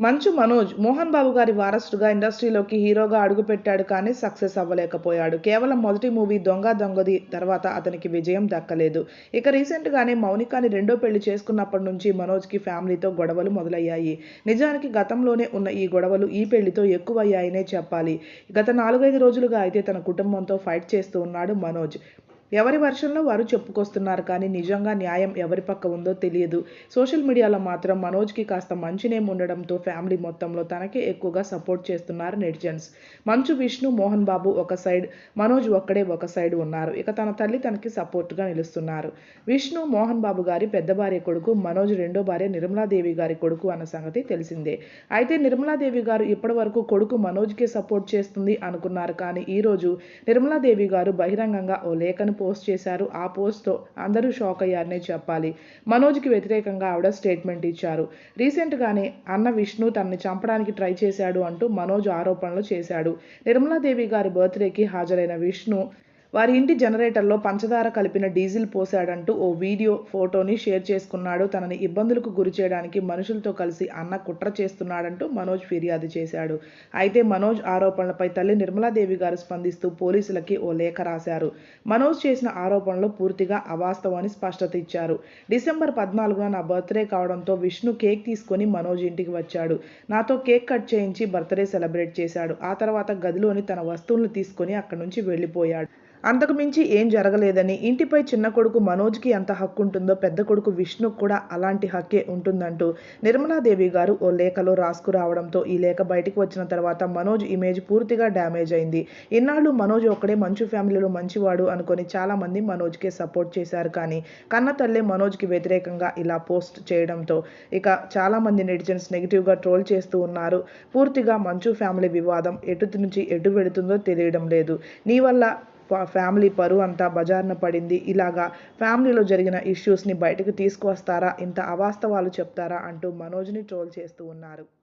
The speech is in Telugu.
మంచు మనోజ్ మోహన్ బాబు గారి వారసుడుగా ఇండస్ట్రీలోకి హీరోగా అడుగుపెట్టాడు కానీ సక్సెస్ అవ్వలేకపోయాడు. కేవలం మొదటి మూవీ దొంగ దొంగది తర్వాత అతనికి విజయం దక్కలేదు. ఇక రీసెంట్గానే మౌనికాని రెండో పెళ్ళి చేసుకున్నప్పటి నుంచి మనోజ్కి ఫ్యామిలీతో గొడవలు మొదలయ్యాయి. నిజానికి గతంలోనే ఉన్న ఈ గొడవలు ఈ పెళ్ళితో ఎక్కువయ్యాయనే చెప్పాలి. గత నాలుగైదు రోజులుగా అయితే తన కుటుంబంతో ఫైట్ చేస్తూ ఉన్నాడు మనోజ్. ఎవరి వర్షంలో వారు చెప్పుకొస్తున్నారు కానీ నిజంగా న్యాయం ఎవరి పక్క ఉందో తెలియదు. సోషల్ మీడియాలో మాత్రం మనోజ్కి కాస్త మంచి నేమ్ ఉండడంతో ఫ్యామిలీ మొత్తంలో తనకే ఎక్కువగా సపోర్ట్ చేస్తున్నారు నెటిజన్స్. మంచు విష్ణు మోహన్ బాబు ఒక సైడ్ మనోజ్ ఒక్కడే ఒక సైడ్ ఉన్నారు. ఇక తన తల్లి తనకి సపోర్ట్గా నిలుస్తున్నారు. విష్ణు మోహన్ బాబు గారి పెద్ద భార్య కొడుకు మనోజ్ రెండో భార్య నిర్మలాదేవి గారి కొడుకు అన్న సంగతి తెలిసిందే. అయితే నిర్మలాదేవి గారు ఇప్పటి వరకు కొడుకు మనోజ్కే సపోర్ట్ చేస్తుంది అనుకున్నారు కానీ ఈరోజు నిర్మలాదేవి గారు బహిరంగంగా ఓ లేఖను పోస్ట్ చేశారు. ఆ పోస్ట్తో అందరూ షాక్ అయ్యారనే చెప్పాలి. మనోజ్కి వ్యతిరేకంగా ఆవిడ స్టేట్మెంట్ ఇచ్చారు. రీసెంట్గానే అన్న విష్ణు తనని చంపడానికి ట్రై చేశాడు అంటూ మనోజ్ ఆరోపణలు చేశాడు. నిర్మలాదేవి గారి బర్త్డేకి హాజరైన విష్ణు వారి ఇంటి జనరేటర్లో పంచదార కలిపిన డీజిల్ పోశాడంటూ ఓ వీడియో ఫోటోని షేర్ చేసుకున్నాడు. తనని ఇబ్బందులకు గురి చేయడానికి మనుషులతో కలిసి అన్న కుట్ర చేస్తున్నాడంటూ మనోజ్ ఫిర్యాదు చేశాడు. అయితే మనోజ్ ఆరోపణలపై తల్లి నిర్మలాదేవి గారు స్పందిస్తూ పోలీసులకి ఓ లేఖ రాశారు. మనోజ్ చేసిన ఆరోపణలు పూర్తిగా అవాస్తవాన్ని స్పష్టత ఇచ్చారు. డిసెంబర్ పద్నాలుగున నా బర్త్డే కావడంతో విష్ణు కేక్ తీసుకొని మనోజ్ ఇంటికి వచ్చాడు. నాతో కేక్ కట్ చేయించి బర్త్డే సెలబ్రేట్ చేశాడు. ఆ తర్వాత గదిలోని తన వస్తువులను తీసుకొని అక్కడి నుంచి వెళ్ళిపోయాడు. అంతకు మించి ఏం జరగలేదని ఇంటిపై చిన్న కొడుకు మనోజ్కి ఎంత హక్కు ఉంటుందో పెద్ద కొడుకు విష్ణుకు కూడా అలాంటి హక్కే ఉంటుందంటూ నిర్మలాదేవి గారు ఓ లేఖలో రాసుకురావడంతో ఈ లేఖ బయటికి వచ్చిన తర్వాత మనోజ్ ఇమేజ్ పూర్తిగా డ్యామేజ్ అయింది. ఇన్నాళ్ళు మనోజ్ ఒక్కడే మంచు ఫ్యామిలీలో మంచివాడు అనుకొని చాలామంది మనోజ్కే సపోర్ట్ చేశారు కానీ కన్న తల్లే మనోజ్కి వ్యతిరేకంగా ఇలా పోస్ట్ చేయడంతో ఇక చాలామంది నెటిజన్స్ నెగిటివ్గా ట్రోల్ చేస్తూ ఉన్నారు. పూర్తిగా మంచు ఫ్యామిలీ వివాదం ఎటు నుంచి ఎటు వెళుతుందో తెలియడం లేదు. నీ వల్ల ఫ్యామిలీ పరువు అంతా బజార్న పడింది. ఇలాగా ఫ్యామిలీలో జరిగిన ఇష్యూస్ని బయటకు తీసుకువస్తారా? ఇంత అవాస్తవాలు చెప్తారా? అంటూ మనోజ్ని ట్రోల్ చేస్తూ ఉన్నారు.